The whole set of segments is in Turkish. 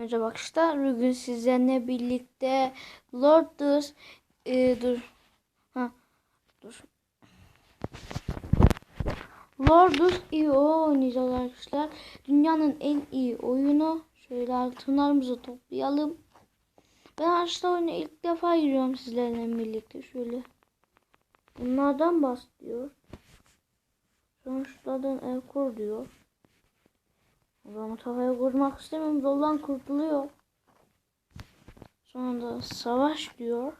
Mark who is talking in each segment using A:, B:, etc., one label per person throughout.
A: Merhaba arkadaşlar. Bugün sizlerle birlikte Lordus e, dur. Ha. Dur. Lordus IO oynayacağız arkadaşlar. Dünyanın en iyi oyunu. Şöyle altınlarımızı toplayalım. Ben arkadaşlar oyuna ilk defa giriyorum sizlerle birlikte. Şöyle. Bunlardan bahsediyor. Sonra şuradan ev kur diyor. Ben kafaya kurmak istemiyorum. Yoldan kurtuluyor. Sonra da savaş diyor.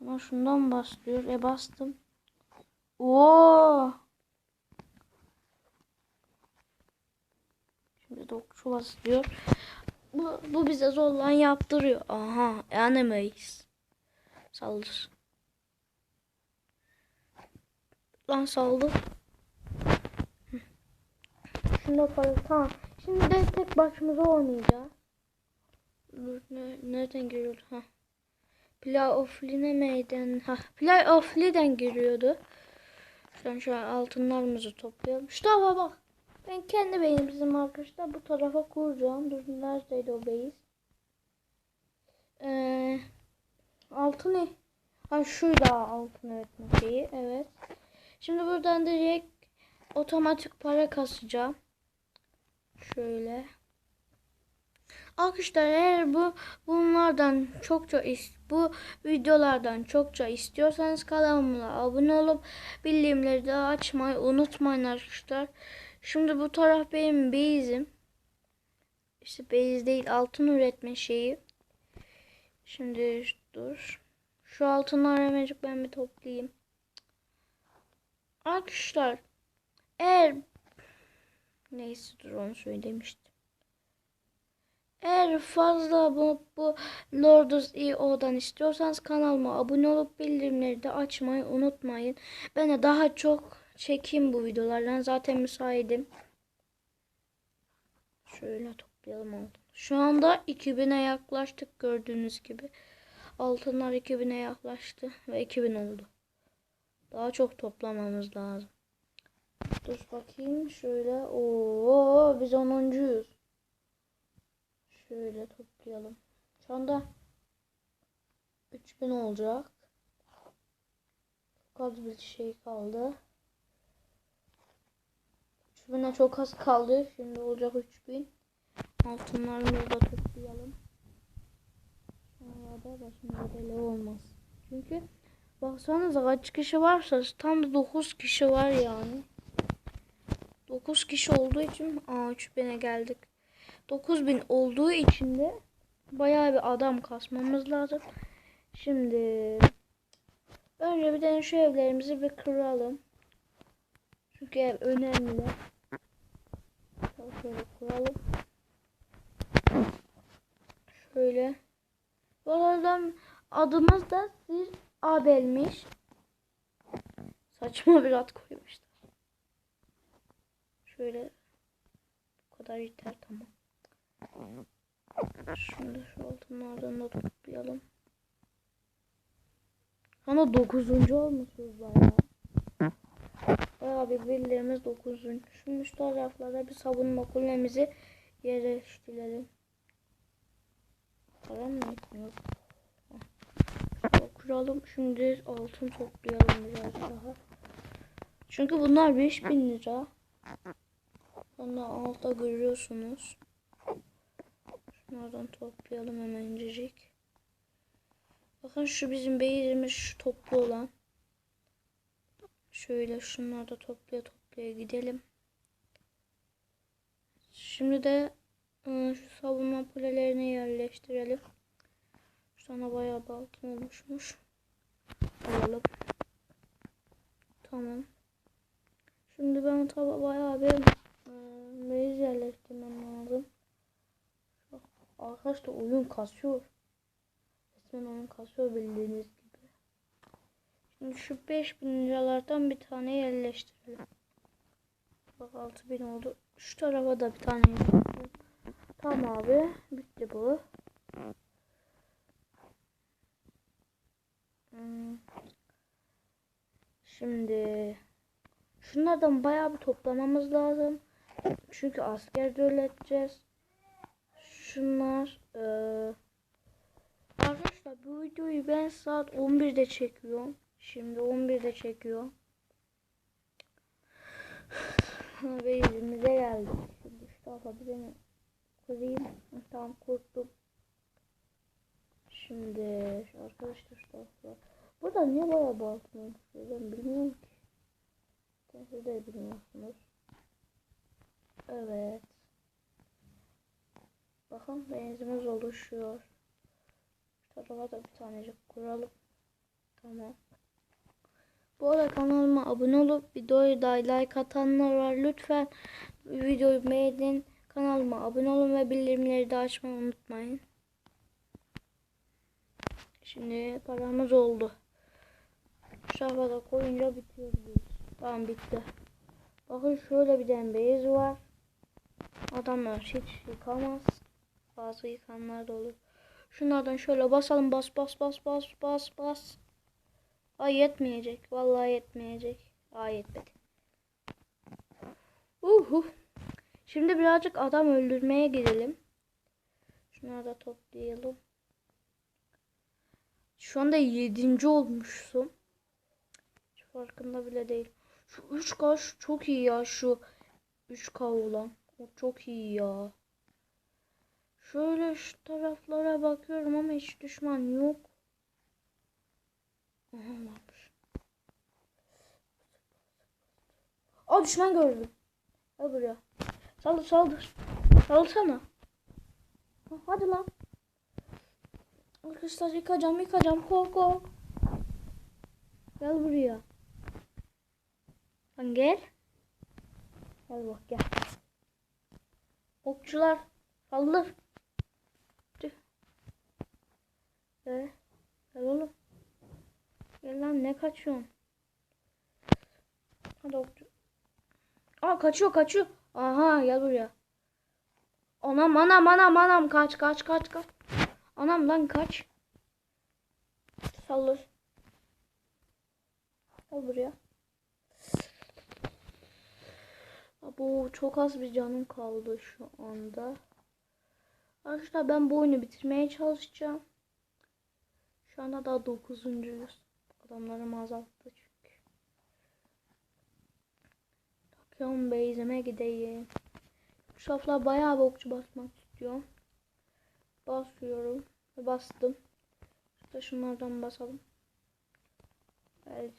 A: Ama şundan bas diyor. E bastım. Oo. Şimdi dokçu bas diyor. Bu, bu bize zorlan yaptırıyor. Aha animeyiz. Saldır. Lan saldır. Şunu yapalım. Tamam. Şimdi de tek başımıza oynayacağız. Dur, ne, nereden giriyordu? Ha. Playoff'line meydan. Ha. Playoff'liden giriyordu. Şu an şu an altınlarımızı toplayalım. Şu tarafa bak. Ben kendi beynim bizim arkadaşlar bu tarafa kuracağım. Dur neredeydi o beyiz? Ee, altın ne? Ha şuydu altın öğretme şeyi. Evet. Şimdi buradan direkt otomatik para kasacağım. Şöyle. Arkadaşlar eğer bu bunlardan çokça bu videolardan çokça istiyorsanız kanalıma abone olup bildirimleri de açmayı unutmayın arkadaşlar. Şimdi bu taraf benim base'im. İşte base değil altın üretme şeyi. Şimdi dur. Şu altınları hemencik ben bir toplayayım. Arkadaşlar eğer Neyse dur onu söylemiştim. Eğer fazla bu, bu Lordus EO'dan istiyorsanız kanalıma abone olup bildirimleri de açmayı unutmayın. Ben de daha çok çekeyim bu videolardan. Zaten müsaitim. Şöyle toplayalım altın. Şu anda 2000'e yaklaştık gördüğünüz gibi. Altınlar 2000'e yaklaştı ve 2000 oldu. Daha çok toplamamız lazım. Dur bakayım şöyle. Oo biz 10.yüz. Şöyle toplayalım. Şu anda 3000 olacak. Çok az bir şey kaldı. 3000'e çok az kaldı. Şimdi olacak 3000. Altınlarımızı da toplayalım. Sonra da başımıza bela olmaz. Çünkü baksanıza kaç kişi varsa tam da 9 kişi var yani. 9 kişi olduğu için aa 3000'e geldik. 9000 olduğu için de bayağı bir adam kasmamız lazım. Şimdi önce bir de şu evlerimizi bir kıralım. Çünkü ev önemli. Şöyle kuralım. Şöyle. Bu arada adımız da Sir Abel'miş. Saçma bir ad koymuşlar. Şöyle bu kadar yeter tamam. Şimdi şu altınlardan da toplayalım. Ama dokuzuncu olmuşuz bayağı. Bayağı bir birilerimiz dokuzuncu. Şu taraflara bir savunma kulemizi yerleştirelim. Param mı yetmiyor? Kuralım. Şimdi altın toplayalım biraz daha. Çünkü bunlar 5000 lira. Onu altta görüyorsunuz. Şunlardan toplayalım hemencik. Bakın şu bizim beyrimiz şu toplu olan. Şöyle şunları da toplaya toplaya gidelim. Şimdi de ıı, şu savunma kulelerine yerleştirelim. Tane bayağı bir altın oluşmuş. Alalım. Tamam. Şimdi ben tabi bayağı bir Beyz yerleştirmem lazım. Arkadaşlar oyun kasıyor. Resmen oyun kasıyor bildiğiniz gibi. Şimdi şu 5000 liralardan bir tane yerleştirelim. Bak 6000 oldu. Şu tarafa da bir tane yerleştirelim. Tamam abi. Bitti bu. Hmm. Şimdi şunlardan bayağı bir toplamamız lazım. Çünkü asker de üreteceğiz. Şu şunlar. Ee, arkadaşlar bu videoyu ben saat 11'de çekiyorum. Şimdi 11'de çekiyorum. Ve yüzümüze geldik. Şimdi şu bir tane kurayım. Tamam kurttum. Şimdi arkadaşlar şu tarafa. Burada niye bayağı basmıyor? Ben bilmiyorum ki. Siz de bilmiyorsunuz. Evet. Bakın benzimiz oluşuyor. Şu tarafa da bir tanecik kuralım. Tamam. Bu arada kanalıma abone olup videoyu da like atanlar var. Lütfen videoyu beğenin. Kanalıma abone olun ve bildirimleri de açmayı unutmayın. Şimdi paramız oldu. Şu tarafa da koyunca bitiyor. Tamam bitti. Bakın şöyle bir tane beyaz var. Adamlar hiç yıkamaz. Bazı yıkanlar da olur. Şunlardan şöyle basalım bas bas bas bas bas bas. Ay yetmeyecek. Vallahi yetmeyecek. Ay yetmedi. Uhu. Şimdi birazcık adam öldürmeye gidelim. Şunları da toplayalım. Şu anda yedinci olmuşsun. Hiç farkında bile değil. Şu 3K şu çok iyi ya şu 3K olan. O çok iyi ya. Şöyle şu taraflara bakıyorum ama hiç düşman yok. Aha varmış. Aa düşman gördüm. Gel buraya. Saldır saldır. Saldırsana. Ha, Hadi lan. Arkadaşlar yıkacağım yıkacağım. Kork kork. Gel buraya. Lan gel. Gel bak gel. Okçular saldır. Gel. Gel oğlum. Gel lan ne kaçıyorsun? Hadi okçu. Aa kaçıyor kaçıyor. Aha gel buraya. Anam anam anam anam kaç kaç kaç kaç. Anam lan kaç. Saldır. Gel buraya. Bu çok az bir canım kaldı şu anda. Arkadaşlar ben bu oyunu bitirmeye çalışacağım. Şu anda daha 9.yüz. Adamlarım azalttı çünkü. Bakıyorum base'ime gideyim. Şu saflar bayağı bir okçu basmak istiyorum. Basıyorum. Bastım. İşte şunlardan basalım.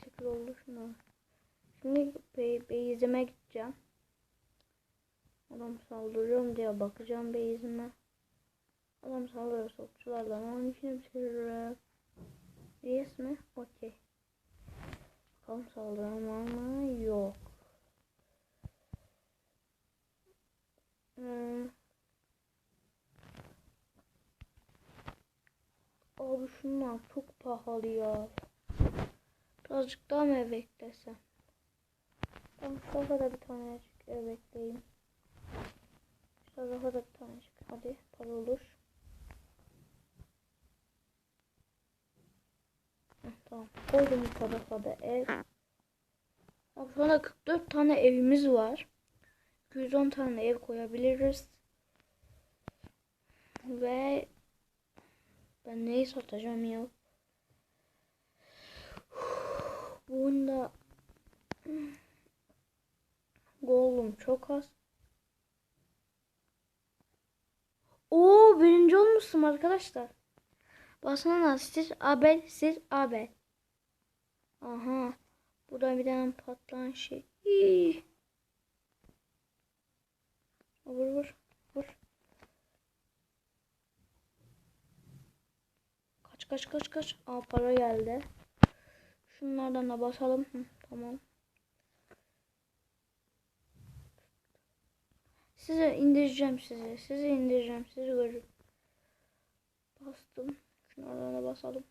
A: Şekil oldu şuna. Şimdi base'ime gideceğim. Adam saldırıyorum diye bakacağım base'ime. Adam saldırırsa okçularla onun için bitiririm. Yes mi? Okey. Bakalım saldıran var mı? Yok. Hmm. Abi şunlar çok pahalı ya. Birazcık daha mı beklesem? Ben şu tarafa da bir tanecik ev bekleyeyim. Tarafa da bir tanecik. Hadi para olur. Tamam. Koydum bu tarafa da ev. Bak şu anda 44 tane evimiz var. 210 tane ev koyabiliriz. Ve ben neyi satacağım ya? Bu oyunda golüm çok az. Oo birinci olmuşsun arkadaşlar. Basana siz abel siz abel. Aha. Burada bir tane patlayan şey. Hii. Vur vur vur. Kaç kaç kaç kaç. Aa para geldi. Şunlardan da basalım. Hı, tamam. Size indireceğim sizi. Sizi indireceğim. Sizi görürüm. Bastım. Şunlardan da basalım.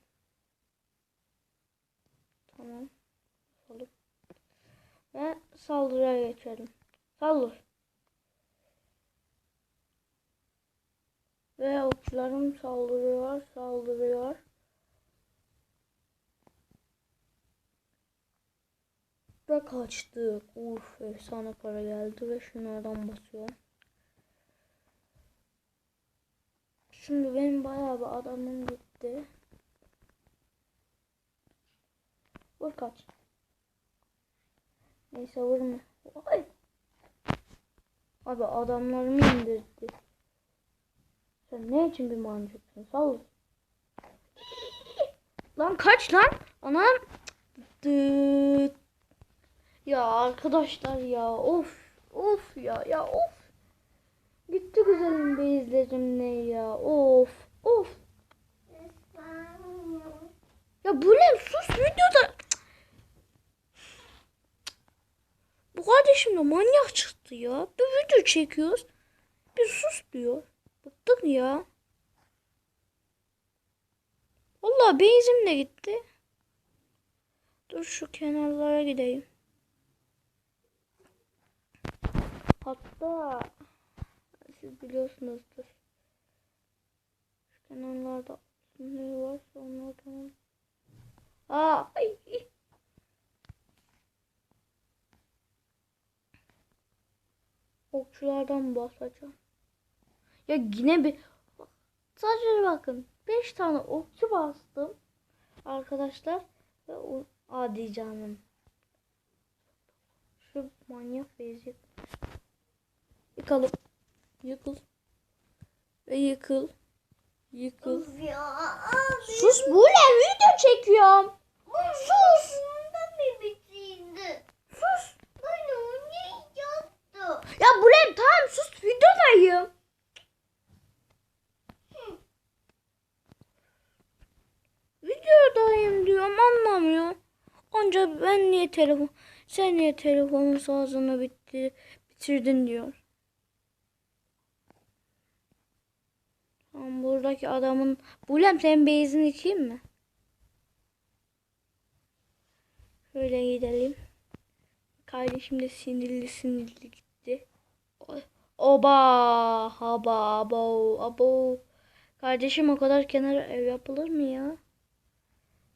A: Tamam. Basalım. Ve saldırıya geçelim. Saldır. Ve okçularım saldırıyor, saldırıyor. Ve kaçtık. Uf efsane para geldi ve şunlardan basıyorum. Çünkü benim bayağı bir adamım gitti. Vur kaç. Neyse vurma. Ay. Abi adamlarımı indirdi. Sen ne için bir mancıksın? Sal. Lan kaç lan. Anam. Dıt. Ya arkadaşlar ya of of ya ya of. Gitti güzelim beyizlerim ne ya of of. Ya bu ne sus videoda. Bu kardeşim de manyak çıktı ya. Bir video çekiyoruz. Bir sus diyor. Bıktık ya. Vallahi benzin de gitti. Dur şu kenarlara gideyim. Hatta siz biliyorsunuzdur. Şu kenarlarda ne varsa onlardan. Aa, ay. Okçulardan basacağım. Ya yine bir sadece bakın 5 tane okçu bastım arkadaşlar ve o adi canım. Şu manyak bezi. Yıkalım. Yıkıl. Ve yıkıl. Yıkıl. Sus bu ne? Video çekiyorum. Sus. Sus. Ya bu ne? Tamam sus videodayım. Videodayım diyorum anlamıyor. Anca ben niye telefon sen niye telefonun ağzını bitti bitirdin diyor. Tamam buradaki adamın Bulem senin beyzini yıkayayım mı? Şöyle gidelim. Kardeşim de sinirli sinirli gitti. Oba haba abo abo. Kardeşim o kadar kenara ev yapılır mı ya?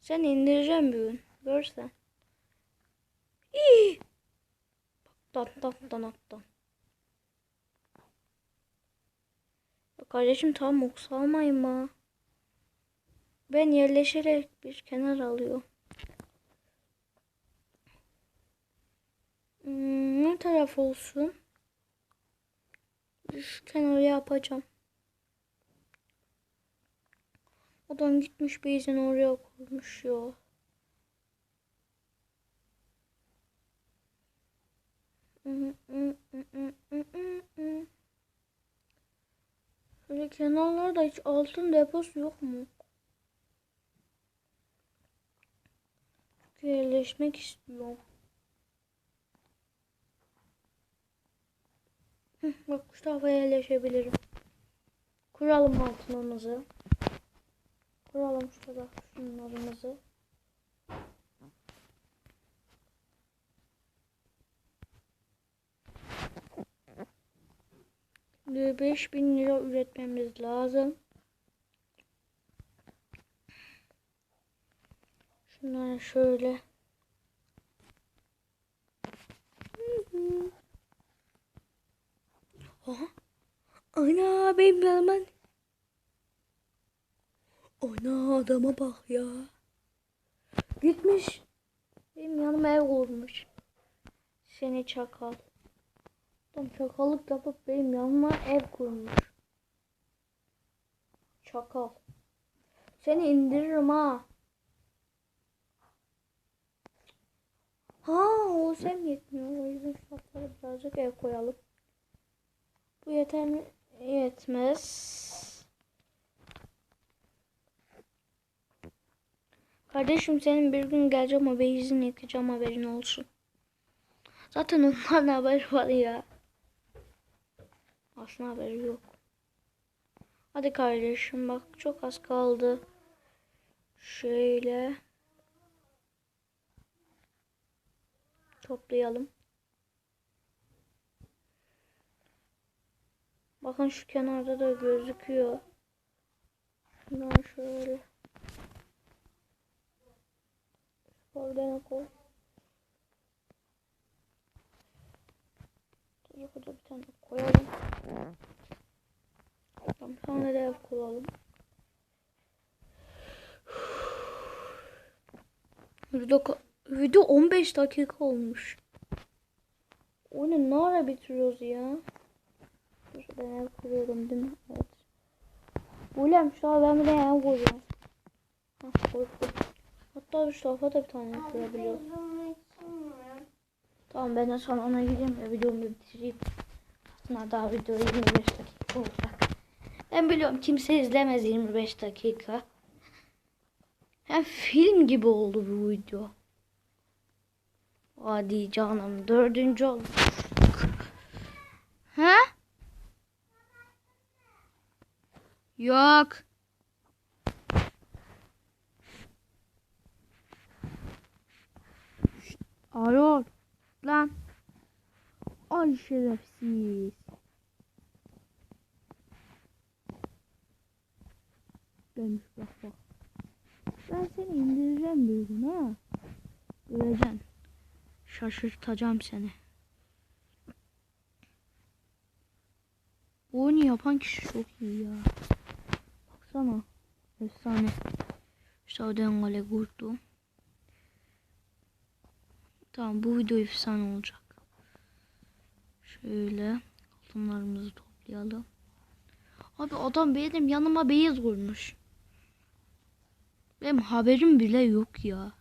A: Sen indireceğim bir gün. Görsen. İyi. Bak tan tan tan kardeşim tamam oksalmayın mı? Ben yerleşerek bir kenar alıyorum. Hmm, ne taraf olsun? Şu kenarı yapacağım. Adam gitmiş beyzini oraya koymuş ya. Şöyle kenarlarda hiç altın deposu yok mu? Çünkü yerleşmek istiyorum. Bak şu tarafa yerleşebilirim. Kuralım altınımızı. Kuralım şurada şunlarımızı. 5000 lira üretmemiz lazım. Şunları şöyle. Aha. Ana benim yanıma. Ana adama bak ya. Gitmiş. Benim yanıma ev kurmuş. Seni çakal. Tam çakallık yapıp benim yanıma ev kurmuş. Çakal. Seni indiririm ha. Ha o sen yetmiyor. O yüzden şu altlara birazcık ev koyalım. Bu yeter mi? Yetmez. Kardeşim senin bir gün geleceğim ama beyzini yıkacağım haberin olsun. Zaten onların haberi var ya. Aslında haberi yok. Hadi kardeşim bak çok az kaldı. Şöyle. Toplayalım. Bakın şu kenarda da gözüküyor. Şundan şöyle. Oradan koy. Şurada bir tane koyalım. Tamam sonra da ev koyalım. Video, video 15 dakika olmuş. Oyunu ne ara bitiriyoruz ya? Dur, ben ev kuruyorum değil mi? Evet. Bulem şu an ben bir de ev kuruyorum. Hah korktum. Hatta Mustafa'da bir tane kurabiliyorum. Tamam ben de salona gideyim ve videomu bitireyim. Aslında daha video 25 dakika olacak. Ben biliyorum kimse izlemez 25 dakika. Hem film gibi oldu bu video. Hadi canım dördüncü olduk. Ha? Yok. Alo. Lan. Ay şerefsiz. Gelmiş bak bak. Ben seni indireceğim bir ha. Göreceksin. Şaşırtacağım seni. Bu oyunu yapan kişi çok iyi ya. Baksana. Efsane. Sauden gole kurdu. Tamam bu video efsane olacak. Şöyle altınlarımızı toplayalım. Abi adam benim yanıma beyaz kurmuş. Benim haberim bile yok ya.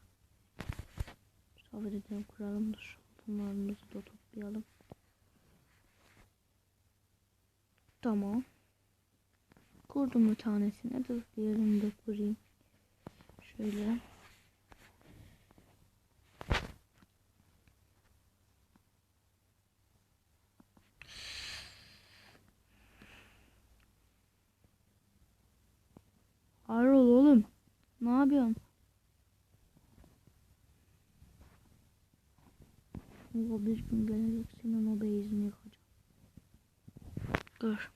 A: Sabredelim kuralım dur. Altınlarımızı da toplayalım. Tamam. Kurdum bir tanesini. Dur diğerini de kurayım. Şöyle. Harol oğlum. Ne yapıyorsun? O bir gün gelecek senin o beyzini yıkacağım. Dur.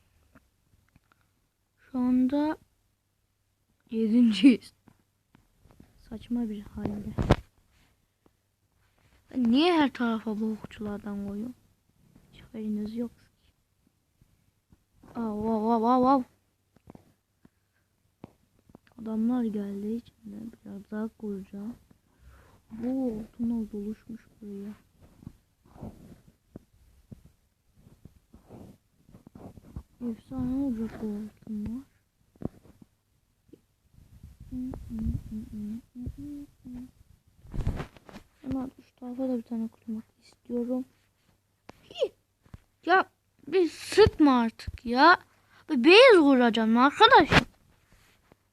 A: Şu anda yedinciyiz. Saçma bir halde. Niye her tarafa bu okçulardan koyuyorum? Hiç haberiniz yok. Aa, vav vav vav vav. Adamlar geldiği için de biraz daha kuracağım. Bu altınlar doluşmuş buraya. Efsane olacak bu altınlar. Ama şu tarafa da bir tane kurmak istiyorum. Ya bir sıkma artık ya. Bir beyaz vuracağım arkadaş.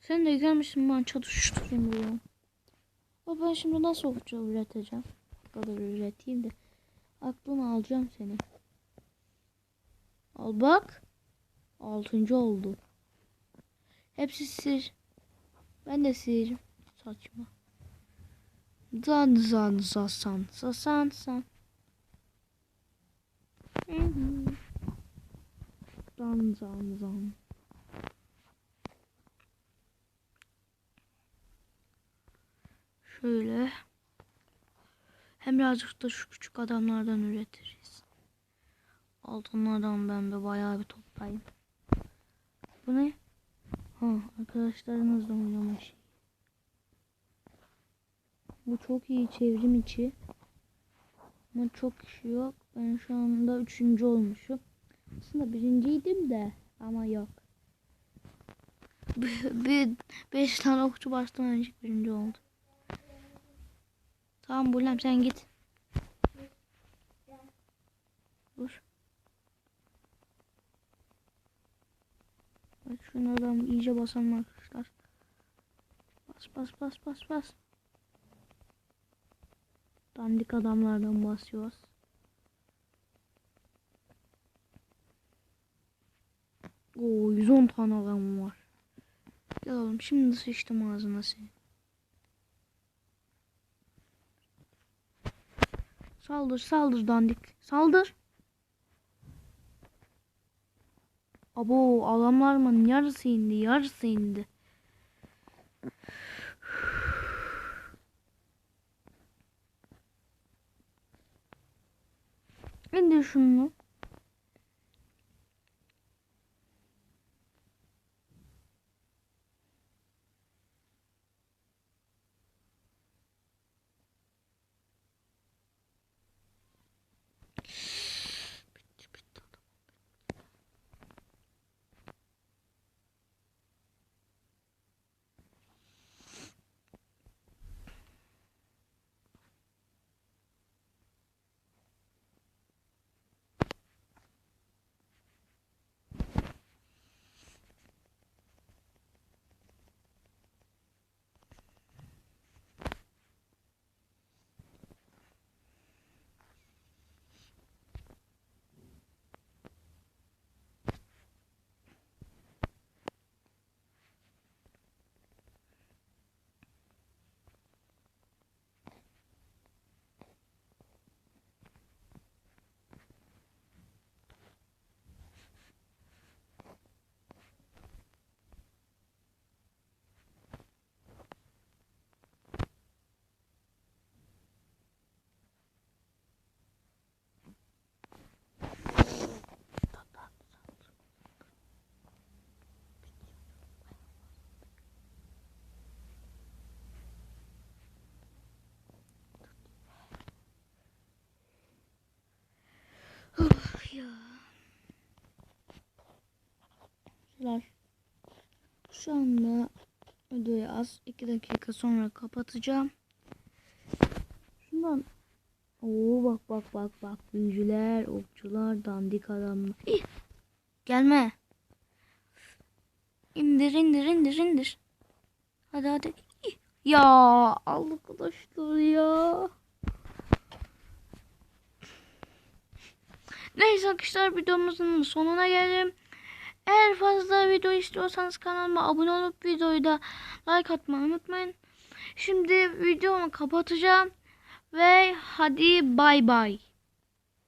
A: Sen de gelmişsin ben çalıştırayım bunu. Ama ben şimdi nasıl okçu üreteceğim? Kadar üreteyim de. Aklını alacağım seni. Al bak. Altıncı oldu. Hepsi sir. Ben de sirim. Saçma. Zan zan zan san san. Zan zan zan. Şöyle. Hem birazcık da şu küçük adamlardan üretiriz. Altınlardan ben de bayağı bir toplayayım. Bu ne? Ha, arkadaşlarımızla oynama şeyi. Bu çok iyi çevrim içi. Ama çok kişi yok. Ben şu anda üçüncü olmuşum. Aslında birinciydim de ama yok. Bir, beş tane okçu baştan önce birinci oldu. Tamam Bulem sen git. Dur. Bak şunu adam iyice basalım arkadaşlar. Bas bas bas bas bas. Dandik adamlardan basıyoruz. Oo 110 tane adam var. Gel oğlum şimdi sıçtım ağzına seni. Saldır saldır dandik. Saldır. Abo adamlarımın yarısı indi yarısı indi. İndir şunu. Şu anda videoyu az 2 dakika sonra kapatacağım. Şundan Oo bak bak bak bak büyücüler, okçular, dandik adamlar. İh! Gelme. İndir indir indir indir. Hadi hadi. İh! Ya arkadaşlar ya. Neyse arkadaşlar videomuzun sonuna geldim. Eğer fazla video istiyorsanız kanalıma abone olup videoyu da like atmayı unutmayın. Şimdi videomu kapatacağım. Ve hadi bay bay.